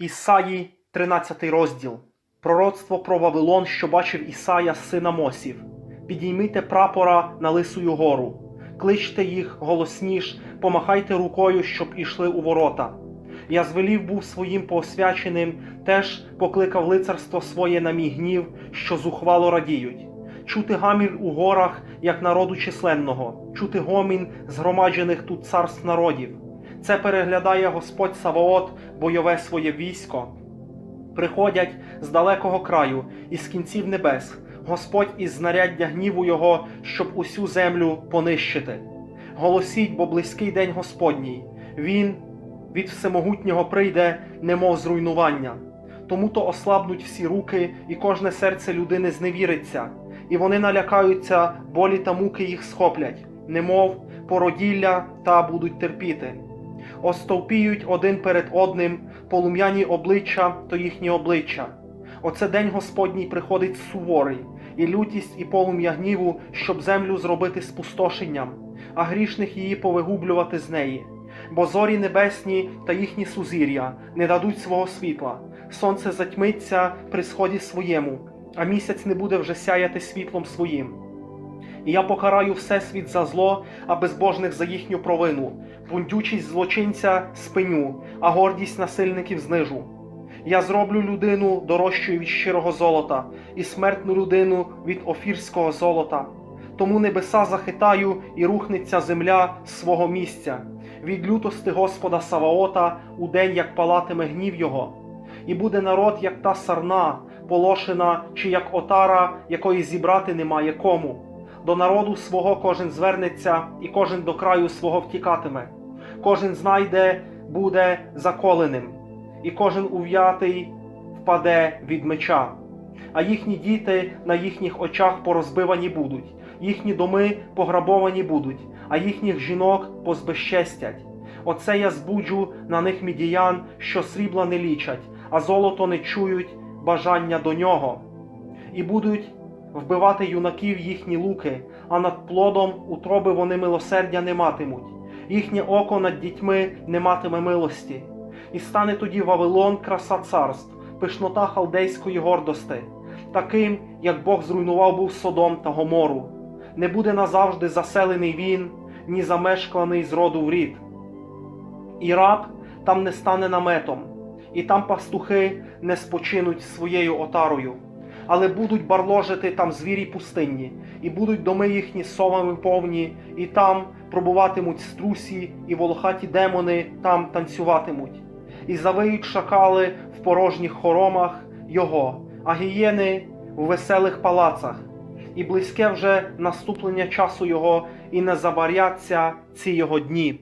Ісаї, 13 розділ. Пророцтво про Вавилон, що бачив Ісая, сина Мосів. Підіймите прапора на лисую гору, кличте їх голосніш, помахайте рукою, щоб ішли у ворота. Я звелів був своїм поосвяченим, теж покликав лицарство своє на мій гнів, що зухвало радіють. Чути гамір у горах, як народу численного, чути гомін згромаджених тут царств народів. Це переглядає Господь Саваот, бойове своє військо. Приходять з далекого краю, із кінців небес, Господь із знаряддя гніву Його, щоб усю землю понищити. Голосіть, бо близький день Господній, Він від всемогутнього прийде, немов зруйнування. Тому то ослабнуть всі руки, і кожне серце людини зневіриться, і вони налякаються, болі та муки їх схоплять, немов породілля та будуть терпіти. Остовпіють один перед одним, полум'яні обличчя то їхні обличчя. Оце день Господній приходить суворий, і лютість, і полум'я гніву, щоб землю зробити спустошенням, а грішних її повигублювати з неї. Бо зорі небесні та їхні сузір'я не дадуть свого світла, сонце затьмиться при сході своєму, а місяць не буде вже сяяти світлом своїм. І я покараю всесвіт за зло, а безбожних за їхню провину, бундючість злочинця спиню, а гордість насильників знижу. Я зроблю людину дорожчою від щирого золота, і смертну людину від офірського золота. Тому небеса захитаю і рухнеться земля з свого місця, від лютости Господа Саваота у день, як палатиме гнів його. І буде народ, як та сарна, полошена, чи як отара, якої зібрати немає кому. До народу свого кожен звернеться, і кожен до краю свого втікатиме. Кожен знайде, буде заколеним, і кожен ув'ятий впаде від меча. А їхні діти на їхніх очах порозбивані будуть, їхні доми пограбовані будуть, а їхніх жінок позбезчестять. Оце я збуджу на них мідіян, що срібла не лічать, а золото не чують бажання до нього. І будуть вбивати юнаків їхні луки, а над плодом утроби вони милосердя не матимуть, їхнє око над дітьми не матиме милості. І стане тоді Вавилон краса царств, пишнота халдейської гордости, таким, як Бог зруйнував був Содом та Гомору. Не буде назавжди заселений він, ні замешканий з роду в рід. І раб там не стане наметом, і там пастухи не спочинуть своєю отарою, але будуть барложити там звірі пустинні, і будуть доми їхні совами повні, і там пробуватимуть струсі, і волохаті демони там танцюватимуть, і завиють шакали в порожніх хоромах його, а гієни в веселих палацах. І близьке вже наступлення часу його, і не забаряться ці його дні.